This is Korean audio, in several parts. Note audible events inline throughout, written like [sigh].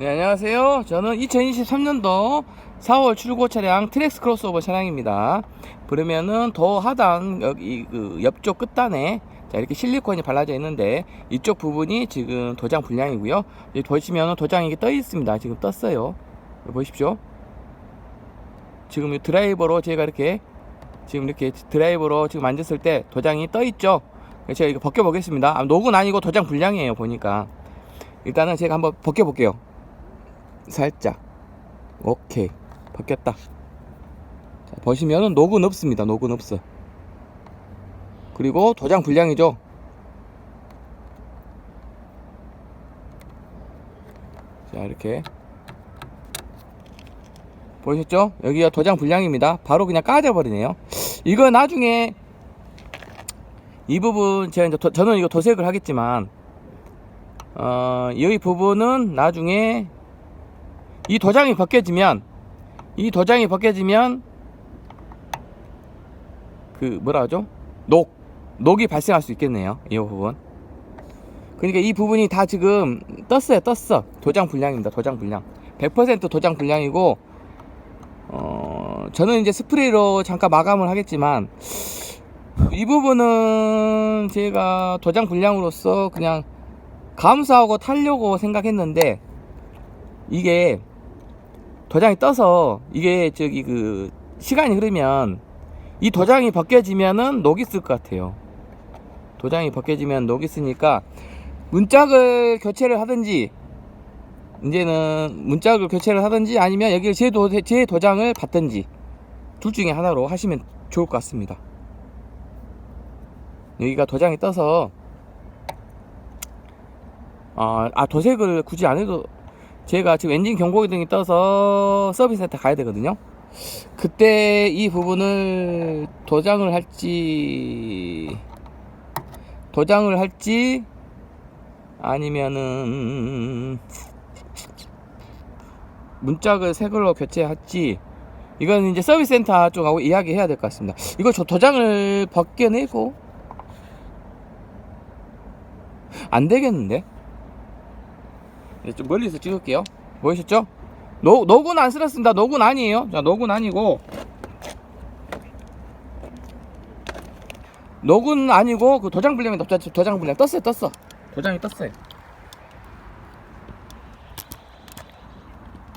네, 안녕하세요. 저는 2023년도 4월 출고 차량 트렉스 크로스오버 차량입니다. 그러면은 더 하단 여기 그 옆쪽 끝단에 자, 이렇게 실리콘이 발라져 있는데 이쪽 부분이 지금 도장 불량이고요. 여기 보시면 도장이 떠 있습니다. 지금 떴어요. 보십시오. 지금 이 드라이버로 제가 이렇게 지금 이렇게 드라이버로 지금 만졌을 때 도장이 떠 있죠. 제가 이거 벗겨 보겠습니다. 아, 녹은 아니고 도장 불량이에요. 보니까 일단은 제가 한번 벗겨 볼게요. 살짝. 오케이. 벗겼다. 자, 보시면은 녹은 없습니다. 녹은 없어. 그리고 도장 불량이죠? 자 이렇게. 보셨죠? 여기가 도장 불량입니다. 바로 그냥 까져 버리네요. 이거 나중에 이 부분 제가 이제 도- 저는 이거 도색을 하겠지만 어, 여기 부분은 나중에 이 도장이 벗겨지면 이 도장이 벗겨지면 그 뭐라 하죠? 녹 녹이 발생할 수 있겠네요. 이 부분. 그러니까 이 부분이 다 지금 떴어요. 떴어. 도장 불량입니다. 도장 불량. 100% 도장 불량이고 어 저는 이제 스프레이로 잠깐 마감을 하겠지만 이 부분은 제가 도장 불량으로서 그냥 감수하고 타려고 생각했는데 이게 도장이 떠서 이게 저기 그 시간이 흐르면 이 도장이 벗겨지면은 녹이 쓸 것 같아요. 도장이 벗겨지면 녹이 쓰니까 문짝을 교체를 하든지 이제는 문짝을 교체를 하든지 아니면 여기를 제, 도, 제 도장을 받든지 둘 중에 하나로 하시면 좋을 것 같습니다. 여기가 도장이 떠서 아, 아 도색을 굳이 안 해도 제가 지금 엔진 경고기등이 떠서 서비스 센터 가야 되거든요. 그때 이 부분을 도장을 할지 도장을 할지 아니면은 문짝을 새 걸로 교체할지 이건 이제 서비스 센터 쪽하고 이야기해야 될 것 같습니다. 이거 저 도장을 벗겨내고 안 되겠는데? 네, 좀 멀리서 찍을게요. 보이셨죠? 녹, 녹은 안 쓸었습니다. 녹은 아니에요. 자, 녹은 아니고. 녹은 아니고, 그 도장 불량이 도, 도장 불량 떴어요, 떴어. 도장이 떴어요.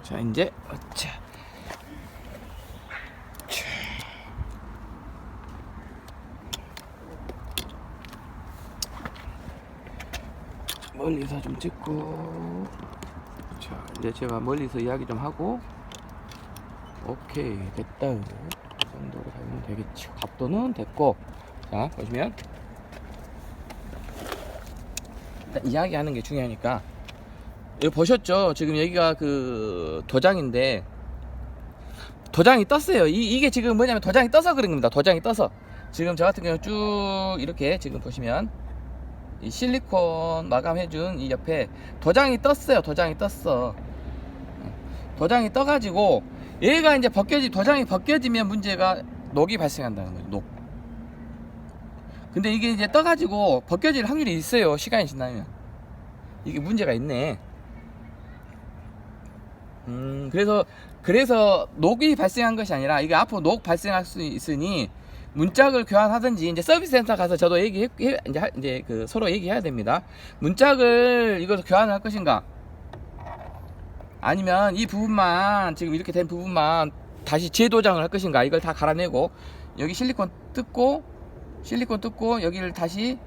자, 이제, 자. 자. 멀리서 좀 찍고. 자 이제 제가 멀리서 이야기 좀 하고. 오케이 됐다. 이 정도로 가면 되겠죠 각도는 됐고. 자 보시면. 이야기하는 게 중요하니까. 여기 보셨죠? 지금 여기가 그 도장인데. 도장이 떴어요. 이, 이게 지금 뭐냐면 도장이 떠서 그런 겁니다. 도장이 떠서. 지금 저 같은 경우 쭉 이렇게 지금 보시면 이 실리콘 마감해준 이 옆에 도장이 떴어요. 도장이 떴어. 도장이 떠가지고 얘가 이제 벗겨지 도장이 벗겨지면 문제가 녹이 발생한다는 거죠. 녹. 근데 이게 이제 떠가지고 벗겨질 확률이 있어요. 시간이 지나면 이게 문제가 있네. 음 그래서 그래서 녹이 발생한 것이 아니라 이게 앞으로 녹 발생할 수 있으니 문짝을 교환하든지 이제 서비스 센터 가서 저도 얘기 이제 하- 이제 그 서로 얘기해야 됩니다. 문짝을 이걸 교환을 할 것인가? 아니면 이 부분만 지금 이렇게 된 부분만 다시 재도장을 할 것인가? 이걸 다 갈아내고 여기 실리콘 뜯고 실리콘 뜯고 여기를 다시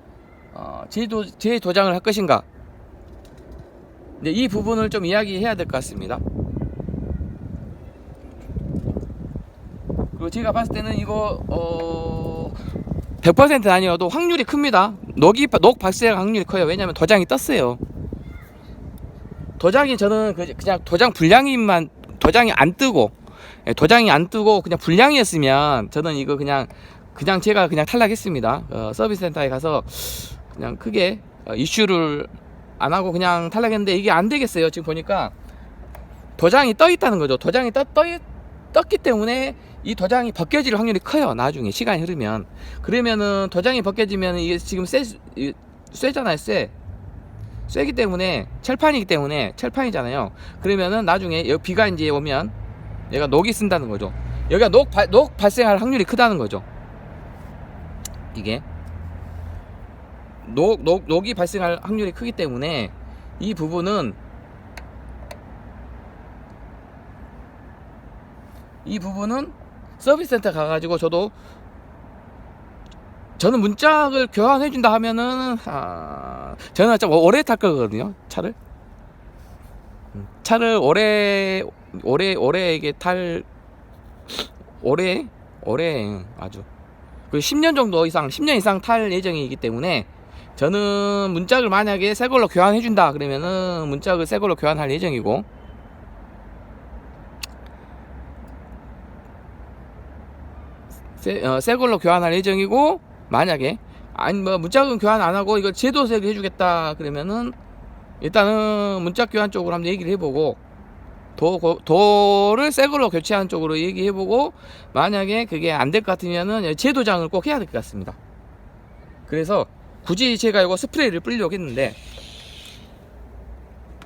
어, 재도 재도장을 할 것인가? 이 부분을 좀 이야기해야 될 것 같습니다. 그리고 제가 봤을 때는 이거 어 100% 아니어도 확률이 큽니다. 녹이 녹 발생 확률이 커요. 왜냐면 도장이 떴어요. 도장이 저는 그- 그냥 도장 불량이만 도장이 안 뜨고 예, 도장이 안 뜨고 그냥 불량이었으면 저는 이거 그냥 그냥 제가 그냥 탈락했습니다. 어, 서비스 센터에 가서 그냥 크게 어, 이슈를 안 하고 그냥 탈락했는데 이게 안 되겠어요. 지금 보니까 도장이 떠 있다는 거죠. 도장이 떠, 떠, 떴기 때문에 이 도장이 벗겨질 확률이 커요. 나중에 시간이 흐르면. 그러면은 도장이 벗겨지면 이게 지금 쎄, 이- 쎄잖아요, 쎄. 쇠기 때문에 철판이기 때문에 철판이잖아요. 그러면은 나중에 여기 비가 이제 오면 얘가 녹이 쓴다는 거죠. 여기가 녹, 발- 녹 발생할 확률이 크다는 거죠. 이게 녹, 녹, 녹이 발생할 확률이 크기 때문에 이 부분은 이 부분은 서비스 센터 가가지고 저도 저는 문짝을 교환해 준다 하면은 아, 저는 좀 오래 탈 거거든요 차를. 음, 차를 오래 오래 오래 이게 탈 오래 오래 아주. 그 10년 정도 이상 10년 이상 탈 예정이기 때문에 저는 문짝을 만약에 새 걸로 교환해 준다 그러면은 문짝을 새 걸로 교환할 예정이고 새, 어, 새 걸로 교환할 예정이고 만약에 아니 뭐 문짝은 교환 안 하고 이거 제도색 해주겠다 그러면은 일단은 문짝 교환 쪽으로 한번 얘기를 해보고 도, 고- 도를 새 걸로 교체하는 쪽으로 얘기해보고 만약에 그게 안 될 것 같으면은 제도장을 꼭 해야 될 것 같습니다. 그래서 굳이 제가 이거 스프레이를 뿌리려고 했는데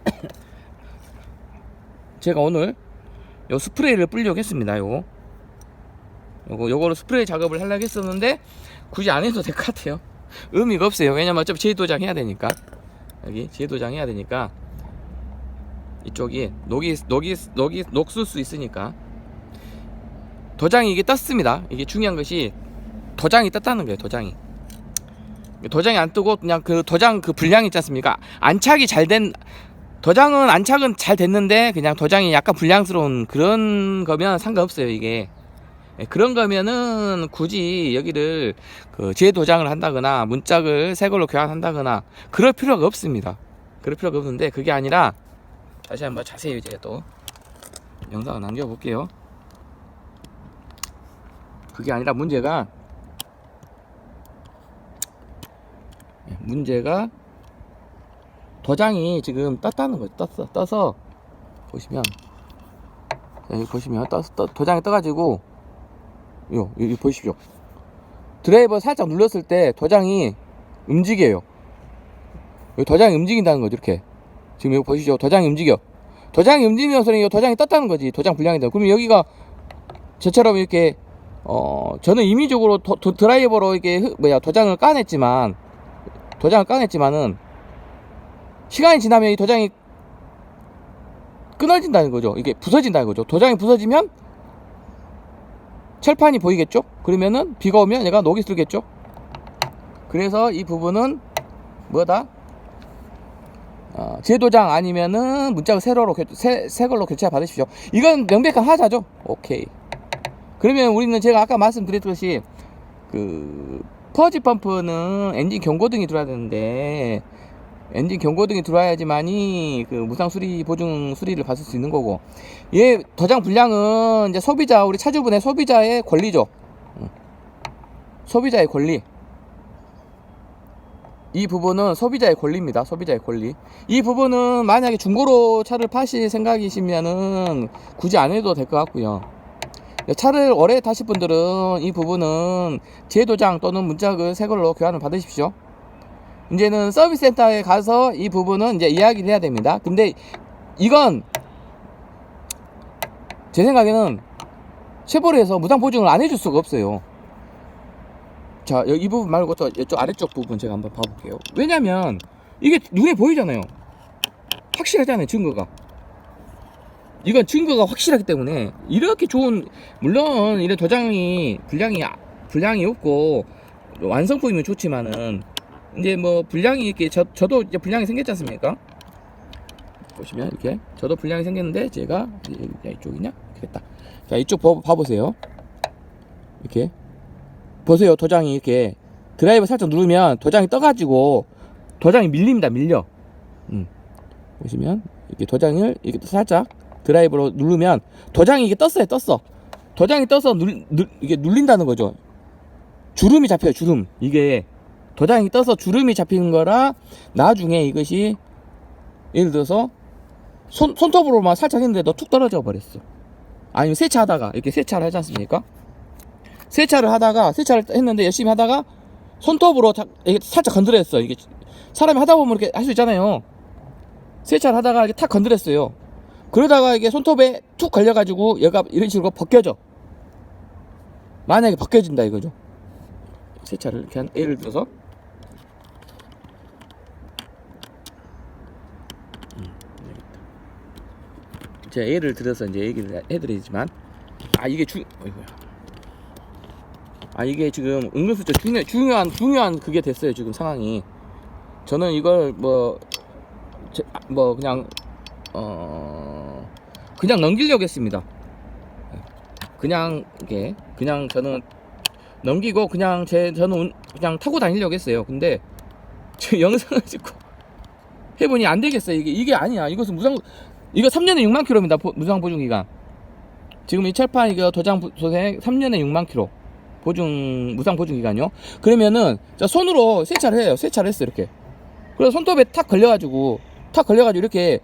[coughs] 제가 오늘 요 스프레이를 뿌리려고 했습니다. 요거 요거 요거로 스프레이 작업을 하려고 했었는데 굳이 안 해도 될 것 같아요. 의미가 없어요. 왜냐면 어차피 제도장 해야 되니까 여기 제도장 해야 되니까 이쪽이 녹이 녹이 녹이 녹슬 수 있으니까 도장이 이게 떴습니다. 이게 중요한 것이 도장이 떴다는 거예요. 도장이 도장이 안 뜨고 그냥 그 도장 그 분량 있지 않습니까? 안착이 잘 된 도장은 안착은 잘 됐는데 그냥 도장이 약간 불량스러운 그런 거면 상관없어요. 이게 예, 그런 거면은 굳이 여기를 그 재도장을 한다거나 문짝을 새 걸로 교환한다거나 그럴 필요가 없습니다. 그럴 필요가 없는데 그게 아니라 다시 한번 자세히 이제 또 영상을 남겨볼게요. 그게 아니라 문제가 예, 문제가 도장이 지금 떴다는 거죠. 떴어. 떠서 보시면 자, 여기 보시면 떠, 떠, 도장이 떠가지고 요 여기 보십시오. 드라이버 살짝 눌렀을 때 도장이 움직여요. 도장이 움직인다는 거죠. 이렇게 지금 여기 보시죠. 도장이 움직여. 도장이 움직이면서 이 도장이 떴다는 거지. 도장 불량이다. 그러면 여기가 저처럼 이렇게 어 저는 임의적으로 도, 도- 드라이버로 이렇게 흐- 뭐야 도장을 까냈지만 도장을 까냈지만은 시간이 지나면 이 도장이 끊어진다는 거죠. 이게 부서진다는 거죠. 도장이 부서지면 철판이 보이겠죠? 그러면은 비가 오면 얘가 녹이 슬겠죠? 그래서 이 부분은 뭐다? 어, 제도장 아니면은 문짝을 새로로 교, 새, 새 걸로 교체 받으십시오. 이건 명백한 하자죠? 오케이. 그러면 우리는 제가 아까 말씀드렸듯이 그 퍼지 펌프는 엔진 경고등이 들어야 되는데 엔진 경고등이 들어와야지만이 그 무상 수리 보증 수리를 받을 수 있는 거고 얘 도장 불량은 이제 소비자 우리 차주분의 소비자의 권리죠. 응. 소비자의 권리. 이 부분은 소비자의 권리입니다. 소비자의 권리. 이 부분은 만약에 중고로 차를 파실 생각이시면은 굳이 안 해도 될 것 같고요. 차를 오래 타실 분들은 이 부분은 제도장 또는 문짝을 새 걸로 교환을 받으십시오. 이제는 서비스 센터에 가서 이 부분은 이제 이야기를 해야 됩니다. 근데 이건 제 생각에는 쉐보레에서 무상 보증을 안 해줄 수가 없어요. 자, 여- 이 부분 말고 또 이쪽 아래쪽 부분 제가 한번 봐볼게요. 왜냐면 이게 눈에 보이잖아요. 확실하잖아요, 증거가. 이건 증거가 확실하기 때문에 이렇게 좋은 물론 이런 도장이 분량이 분량이 없고 완성품이면 좋지만은 이제 뭐 분량이 이렇게 저, 저도 이제 분량이 생겼지 않습니까? 보시면 이렇게 저도 분량이 생겼는데 제가 이- 야, 이쪽이냐? 됐다. 자 이쪽 봐, 봐보세요. 이렇게 보세요 도장이 이렇게 드라이버 살짝 누르면 도장이 떠가지고 도장이 밀립니다 밀려. 음. 보시면 이렇게 도장을 이렇게 살짝 드라이버로 누르면 도장이 이게 떴어요 떴어. 도장이 떠서 눌, 눌 이게 눌린다는 거죠. 주름이 잡혀요 주름 이게 도장이 떠서 주름이 잡히는 거라 나중에 이것이 예를 들어서 손, 손톱으로만 살짝 했는데도 툭 떨어져 버렸어 아니면 세차하다가 이렇게 세차를 하지 않습니까 세차를 하다가 세차를 했는데 열심히 하다가 손톱으로 자- 살짝 건드렸어 이게 사람이 하다 보면 이렇게 할 수 있잖아요 세차를 하다가 이렇게 탁 건드렸어요. 그러다가 이게 손톱에 툭 걸려가지고 얘가 이런 식으로 벗겨져. 만약에 벗겨진다 이거죠. 세차를 이렇게 한 예를 들어서 제가 예를 들어서 이제 얘기를 해드리지만 아 이게 중 어이구야. 아 이게 지금 은근슬쩍 중요, 중요한 중요한 그게 됐어요 지금 상황이. 저는 이걸 뭐, 제- 아, 뭐 그냥 어 그냥 넘기려고 했습니다. 그냥 이게 그냥 저는 넘기고 그냥 제 저는 운- 그냥 타고 다니려고 했어요. 근데 저 영상을 찍고 해보니 안 되겠어요. 이게 이게 아니야. 이것은 무상 이거 3년에 6만 킬로입니다 보- 무상 보증 기간 지금 이 철판 이거 도장 부- 도생 3년에 6만 킬로 보증 무상 보증 기간요. 그러면은 자 손으로 세차를 해요. 세차를 했어 요 이렇게. 그래서 손톱에 탁 걸려가지고 탁 걸려가지고 이렇게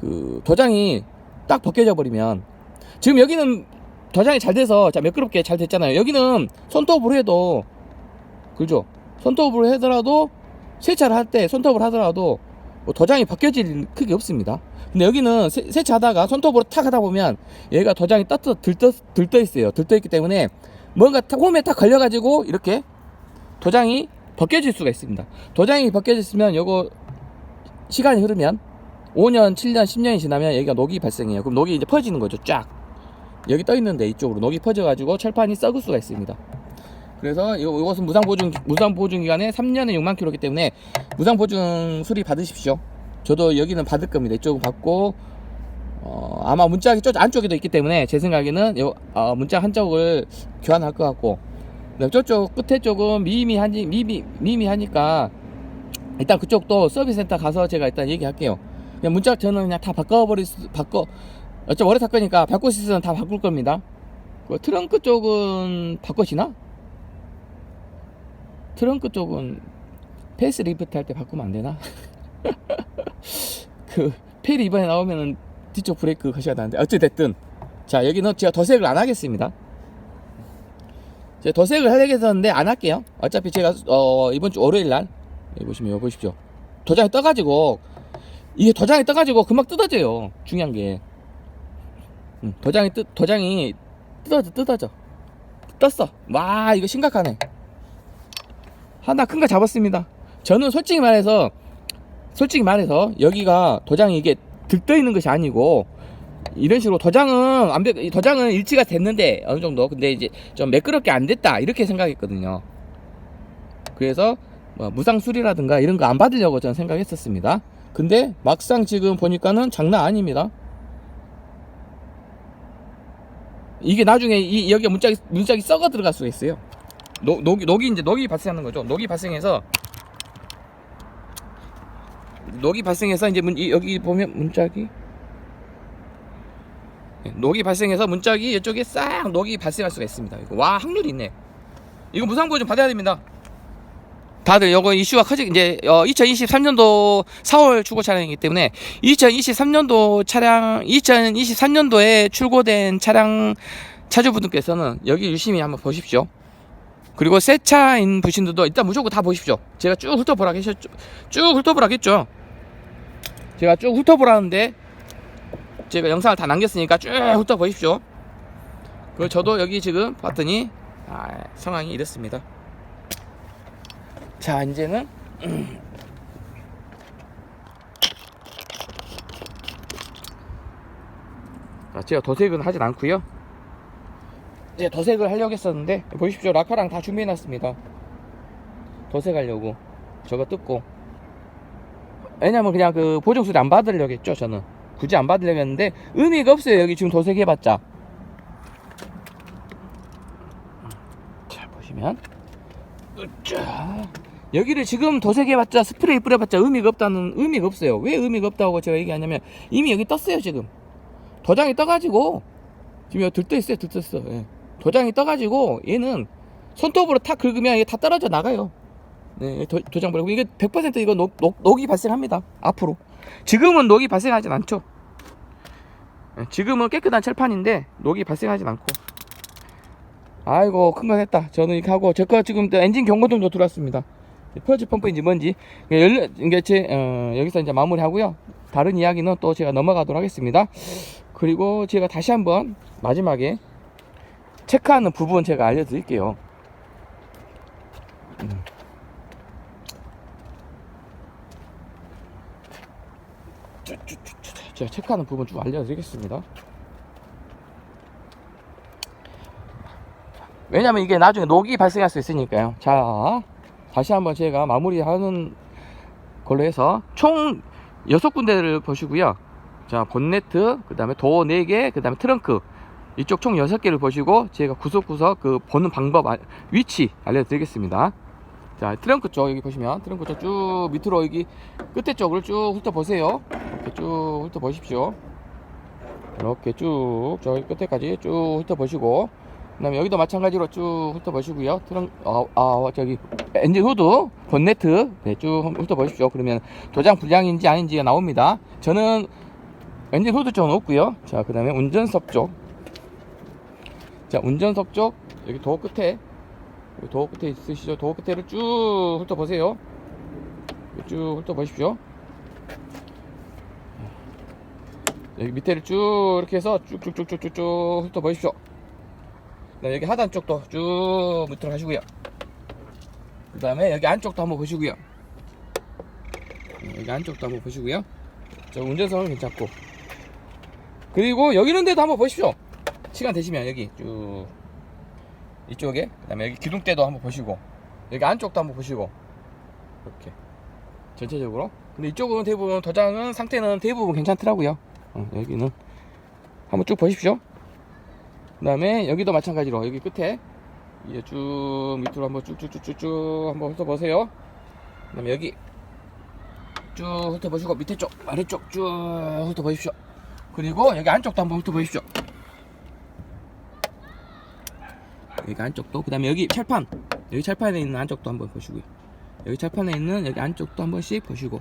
그 도장이 딱 벗겨져 버리면 지금 여기는 도장이 잘 돼서 자 매끄럽게 잘 됐잖아요. 여기는 손톱으로 해도 그죠? 손톱으로 하더라도 세차를 할 때 손톱을 하더라도 뭐 도장이 벗겨질 일 크게 없습니다. 근데 여기는 세, 세차하다가 손톱으로 탁 하다 보면 얘가 도장이 떠 들떠 들떠 있어요. 들떠 있기 때문에 뭔가 탁- 홈에 탁 걸려가지고 이렇게 도장이 벗겨질 수가 있습니다. 도장이 벗겨졌으면 요거 시간이 흐르면 5년, 7년, 10년이 지나면 여기가 녹이 발생해요. 그럼 녹이 이제 퍼지는 거죠. 쫙 여기 떠 있는데 이쪽으로 녹이 퍼져가지고 철판이 썩을 수가 있습니다. 그래서 요- 이것은 무상 보증 무상 보증 기간에 3년에 6만 킬로기 때문에 무상 보증 수리 받으십시오. 저도 여기는 받을 겁니다. 이쪽은 받고 어, 아마 문짝이 저 안쪽에도 있기 때문에 제 생각에는 요 어, 문짝 한쪽을 교환할 것 같고 저쪽 끝에 쪽은 미미하니 미미 미미하니까 일단 그쪽도 서비스 센터 가서 제가 일단 얘기할게요. 그냥 문짝 저는 그냥 다 바꿔버릴 수 바꿔 어차피 탈 거니까 바꿀 수 있으면 다 바꿀 겁니다. 그 트렁크 쪽은 바꿔지나? 트렁크 쪽은 페이스 리프트 할 때 바꾸면 안 되나? [laughs] 그 페리 이번에 나오면은 뒤쪽 브레이크 거셔야 되는데. 어찌됐든. 자 여기는 제가 더색을 안 하겠습니다. 제가 더색을 하려고 했었는데 안 할게요. 어차피 제가 어 이번 주 월요일날. 여기 보시면 여기 보십시오. 도장이 떠가지고 이게 도장이 떠가지고 금방 뜯어져요. 중요한 게. 음, 도장이 뜯 도장이 뜯어져 뜯어져. 떴어. 와 이거 심각하네 하나 큰 거 잡았습니다 저는 솔직히 말해서 솔직히 말해서 여기가 도장이 이게 들떠 있는 것이 아니고 이런 식으로 도장은 이 도장은 일치가 됐는데 어느 정도 근데 이제 좀 매끄럽게 안 됐다 이렇게 생각했거든요. 그래서 뭐 무상 수리라든가 이런 거 안 받으려고 저는 생각했었습니다. 근데 막상 지금 보니까는 장난 아닙니다. 이게 나중에 이 여기 문짝이 문짝이 썩어 들어갈 수가 있어요. 녹, 녹이 녹이 이제 녹이 발생하는 거죠. 녹이 발생해서 녹이 발생해서 이제 문, 이- 여기 보면 문짝이 예, 녹이 발생해서 문짝이 이쪽에 싹 녹이 발생할 수가 있습니다. 와 확률이 있네. 이거 무상보호 좀 받아야 됩니다. 다들 요거 이슈가 커지 이제 어, 2023년도 4월 출고 차량이기 때문에 2023년도 차량 2023년도에 출고된 차량 차주분들께서는 여기 유심히 한번 보십시오. 그리고 새 차인 부신들도 일단 무조건 다 보십시오. 제가 쭉 훑어보라 하겠죠. 쭉 훑어보라 하겠죠. 제가 쭉 훑어보라는데 제가 영상을 다 남겼으니까 쭉 훑어보십시오. 그리고 저도 여기 지금 봤더니 아, 상황이 이렇습니다. 자 이제는 자, [clears throat] 제가 도색은 하진 않고요. 이제 도색을 하려고 했었는데 보십시오. 라카랑 다 준비해놨습니다. 도색하려고. 저거 뜯고. 왜냐면 그냥 그 보증수리 안 받으려고 했죠 저는. 굳이 안 받으려고 했는데 의미가 없어요. 여기 지금 도색해봤자. 자 보시면. 으쌰. 여기를 지금 도색해봤자 스프레이 뿌려봤자 의미가 없다는 의미가 없어요. 왜 의미가 없다고 제가 얘기하냐면 이미 여기 떴어요 지금. 도장이 떠가지고. 지금 여기 들떠 있어요 들떠 있어. 예. 도장이 떠가지고 얘는 손톱으로 탁 긁으면 이게 다 떨어져 나가요 네, 도, 도장 버리고 이게 100% 이거 녹, 녹, 녹이 발생합니다. 앞으로. 지금은 녹이 발생하진 않죠. 네, 지금은 깨끗한 철판인데 녹이 발생하진 않고. 아이고 큰거 했다. 저는 이렇게 하고 저거 지금 또 엔진 경고등도 들어왔습니다. 펄즈 펌프인지 뭔지 이게 제 어, 여기서 이제 마무리하고요. 다른 이야기는 또 제가 넘어가도록 하겠습니다. 그리고 제가 다시 한번 마지막에 체크하는 부분 제가 알려드릴게요. 음. 제가 체크하는 부분 좀 알려드리겠습니다. 왜냐면 이게 나중에 녹이 발생할 수 있으니까요. 자, 다시 한번 제가 마무리하는 걸로 해서 총 6군데를 보시고요. 자, 본네트, 그 다음에 도어 4개, 그 다음에 트렁크. 이쪽 총 6개를 보시고 제가 구석구석 그 보는 방법, 아- 위치 알려드리겠습니다. 자, 트렁크 쪽 여기 보시면 트렁크 쪽 쭉 밑으로 여기 끝에 쪽을 쭉 훑어보세요. 이렇게 쭉 훑어보십시오. 이렇게 쭉 저기 끝에까지 쭉 훑어보시고 그 다음에 여기도 마찬가지로 쭉 훑어보시고요. 트렁, 아, 아, 저기, 엔진 후드, 본네트, 네, 쭉 훑어보십시오. 그러면 도장 불량인지 아닌지가 나옵니다. 저는 엔진 후드 쪽은 없고요. 자, 그 다음에 운전석 쪽. 자, 운전석 쪽, 여기 도어 끝에, 여기 도어 끝에 있으시죠? 도어 끝에를 쭉 훑어보세요. 쭉 훑어보십시오. 여기 밑에를 쭉 이렇게 해서 쭉쭉쭉쭉쭉 훑어보십시오. 그 여기 하단 쪽도 쭉 밑으로 가시고요. 그 다음에 여기 안쪽도 한번 보시고요. 어, 여기 안쪽도 한번 보시고요. 저 운전석은 괜찮고. 그리고 여기 있는 데도 한번 보십시오. 시간 되시면 여기 쭉 이쪽에 그 다음에 여기 기둥대도 한번 보시고 여기 안쪽도 한번 보시고 이렇게 전체적으로. 근데 이쪽은 대부분 도장은 상태는 대부분 괜찮더라고요. 어, 여기는 한번 쭉 보십시오. 그 다음에 여기도 마찬가지로 여기 끝에 이제 쭉 밑으로 한번 쭉쭉쭉쭉쭉 한번 훑어보세요. 그 다음에 여기 쭉 훑어보시고 밑에 쪽 아래쪽 쭉 훑어보십시오. 그리고 여기 안쪽도 한번 훑어보십시오 여기 안쪽도 그 다음에 여기 철판. 여기 철판에 있는 안쪽도 한번 보시고요. 여기 철판에 있는 여기 안쪽도 한 번씩 보시고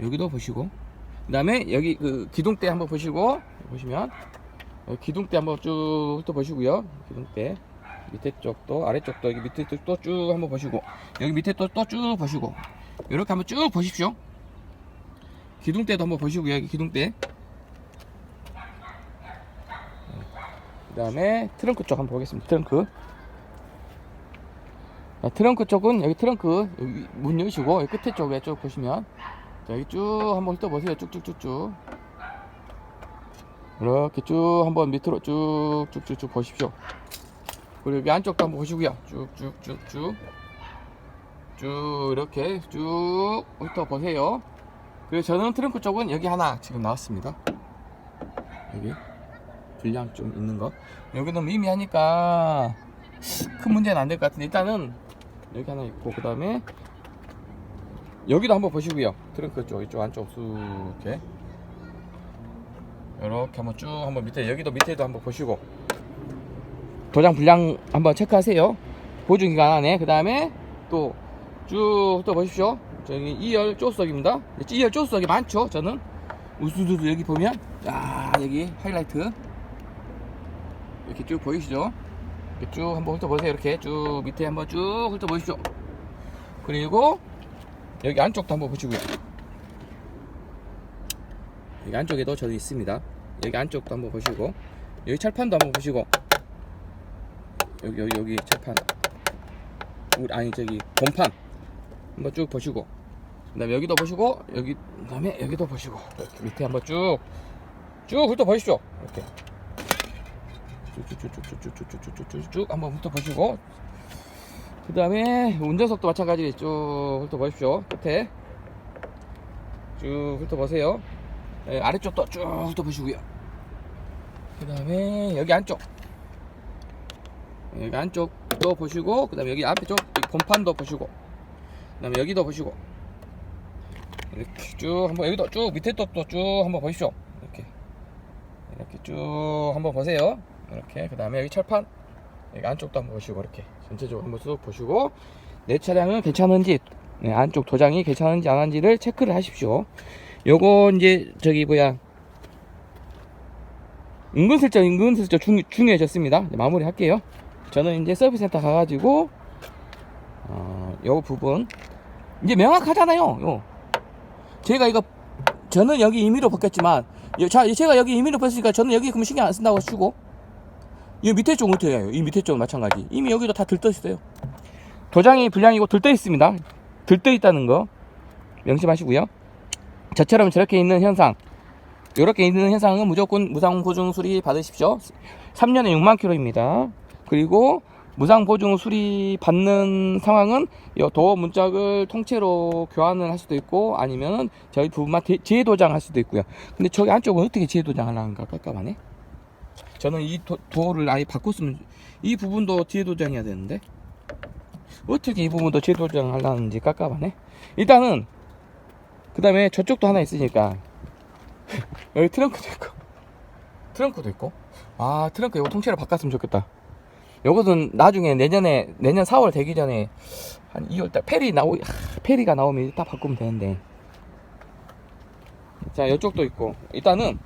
여기도 보시고 그 다음에 여기 그 기둥대 한번 보시고 보시면 여기 기둥대 한번 쭉 훑어보시고요. 기둥대. 밑에 쪽도 아래쪽도 여기 밑에 쪽도 쭉 한번 보시고 여기 밑에 또또쭉 보시고 이렇게 한번 쭉 보십시오. 기둥대도 한번 보시고요 여기 기둥대 그 다음에 트렁크 쪽 한번 보겠습니다. 트렁크. 자, 트렁크 쪽은 여기 트렁크 여기 문 여시고 여기 끝에 쪽에 쭉 보시면 자, 여기 쭉 한번 훑어보세요. 쭉쭉쭉쭉. 이렇게 쭉 한번 밑으로 쭉쭉쭉쭉 보십시오. 그리고 여기 안쪽도 한번 보시고요. 쭉쭉쭉쭉. 쭉 이렇게 쭉 훑어보세요. 그리고 저는 트렁크 쪽은 여기 하나 지금 나왔습니다. 여기 분량 좀 있는 거? 여기는 미미하니까 큰 문제는 안 될 것 같은데 일단은 여기 하나 있고 그 다음에 여기도 한번 보시고요. 트렁크 쪽 이쪽 안쪽 쑥 이렇게. 이렇게 한번 쭉 한번 밑에 여기도 밑에도 한번 보시고. 도장 분량 한번 체크하세요. 보증 기간 안에. 그 다음에 또 쭉 또 보십시오. 저기 2열 조수석입니다. 2열 조수석이 많죠 저는. 우수두두 여기 보면. 아 여기 하이라이트 이렇게 쭉 보이시죠? 이렇게 쭉 한번 훑어보세요. 이렇게 쭉 밑에 한번 쭉 훑어보십시오 그리고 여기 안쪽도 한번 보시고요 여기 안쪽에도 저도 있습니다. 여기 안쪽도 한번 보시고 여기 철판도 한번 보시고 여기 여기 여기 철판. 아니 저기 본판 한번 쭉 보시고 그다음에 여기도 보시고 여기 그다음에 여기도 보시고 밑에 한번 쭉쭉 훑어 보십시오. 이렇게 쭉쭉쭉쭉쭉쭉쭉쭉쭉 한번 훑어보시고. 그 다음에 운전석도 마찬가지로 쭉 훑어보십시오. 끝에. 쭉 훑어보세요. 예, 아래쪽도 쭉 훑어보시고요. 그 다음에 여기 안쪽. 여기 안쪽도 보시고 그 다음에 여기 앞에 쪽 본판도 보시고 그 다음에 여기도 보시고. 이렇게 쭉 한번 여기도 쭉 밑에 쪽도 쭉 한번 보십시오. 이렇게. 이렇게 쭉 한번 보세요 이렇게. 그 다음에 여기 철판. 여기 안쪽도 한번 보시고 이렇게. 전체적으로 한번 쭉 보시고. 내 차량은 괜찮은지 네, 안쪽 도장이 괜찮은지 안 한지를 체크를 하십시오. 요거 이제 저기 뭐야. 은근슬쩍 은근슬쩍 중, 중요해졌습니다. 마무리 할게요. 저는 이제 서비스 센터 가가지고 어, 요 부분. 이제 명확하잖아요. 요. 제가 이거 저는 여기 임의로 벗겼지만 여- 자 제가 여기 임의로 벗으니까 저는 여기 그럼 신경 안 쓴다고 치고 이 밑에 쪽은 어떻게 해요? 이 밑에 쪽은 마찬가지. 이미 여기도 다 들떠 있어요. 도장이 불량이고 들떠 있습니다. 들떠 있다는 거 명심하시고요. 저처럼 저렇게 있는 현상, 이렇게 있는 현상은 무조건 무상 보증 수리 받으십시오. 3년에 6만 킬로입니다. 그리고 무상 보증 수리 받는 상황은 이 도어 문짝을 통째로 교환을 할 수도 있고 아니면 저희 부분만 대- 지혜 도장 할 수도 있고요. 근데 저기 안쪽은 어떻게 지혜 도장 하려는가 깜깜하네. 저는 이 도, 도어를 아예 바꿨으면 이 부분도 지혜 도장해야 되는데. 어떻게 이 부분도 지혜 도장 하려는지 깜깜하네. 일단은 그 다음에 저쪽도 하나 있으니까. [laughs] 여기 트렁크도 있고. 트렁크도 있고? 아 트렁크 이거 통째로 바꿨으면 좋겠다. 요것은 나중에 내년에 내년 4월 되기 전에 한 2월달 페리 나오 하, 페리가 나오면 딱 바꾸면 되는데. 자 이쪽도 있고. 일단은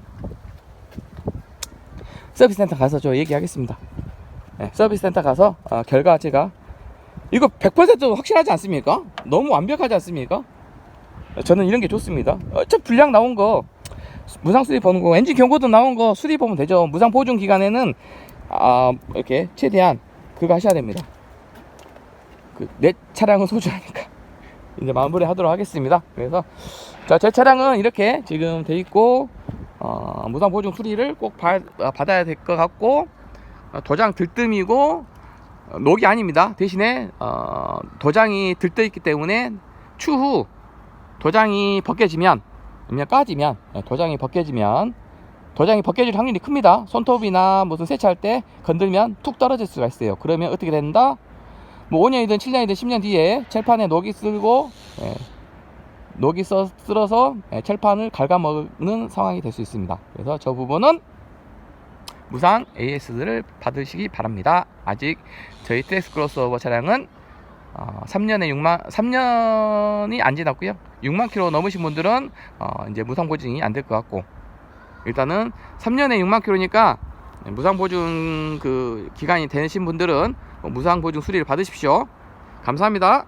서비스 센터 가서 저 얘기하겠습니다 네, 서비스 센터 가서 어, 결과 제가 이거 100% 확실하지 않습니까? 너무 완벽하지 않습니까? 저는 이런 게 좋습니다. 어차피 불량 나온 거 무상 수리 보는 거 엔진 경고등 나온 거 수리 보면 되죠. 무상 보증 기간에는 아 이렇게 최대한 그거 하셔야 됩니다. 그 내 차량은 소중하니까 이제 마무리 하도록 하겠습니다. 그래서 자 제 차량은 이렇게 지금 돼 있고 어, 무상 보증 수리를 꼭 받, 아, 받아야 될 것 같고 어, 도장 들뜸이고 어, 녹이 아닙니다. 대신에 어, 도장이 들떠 있기 때문에 추후 도장이 벗겨지면 아니면 까지면 예, 도장이 벗겨지면 도장이 벗겨질 확률이 큽니다. 손톱이나 무슨 세차할 때 건들면 툭 떨어질 수가 있어요. 그러면 어떻게 된다? 뭐 5년이든 7년이든 10년 뒤에 철판에 녹이 쓸고 예, 녹이 써, 쓸어서 예, 철판을 갉아먹는 상황이 될 수 있습니다. 그래서 저 부분은 무상 AS를 받으시기 바랍니다. 아직 저희 트렉스 크로스오버 차량은 어, 3년에 6만 3년이 안 지났고요. 6만 킬로 넘으신 분들은 어, 이제 무상 보증이 안 될 것 같고 일단은 3년에 6만 킬로니까 무상 보증 그 기간이 되신 분들은 무상 보증 수리를 받으십시오. 감사합니다.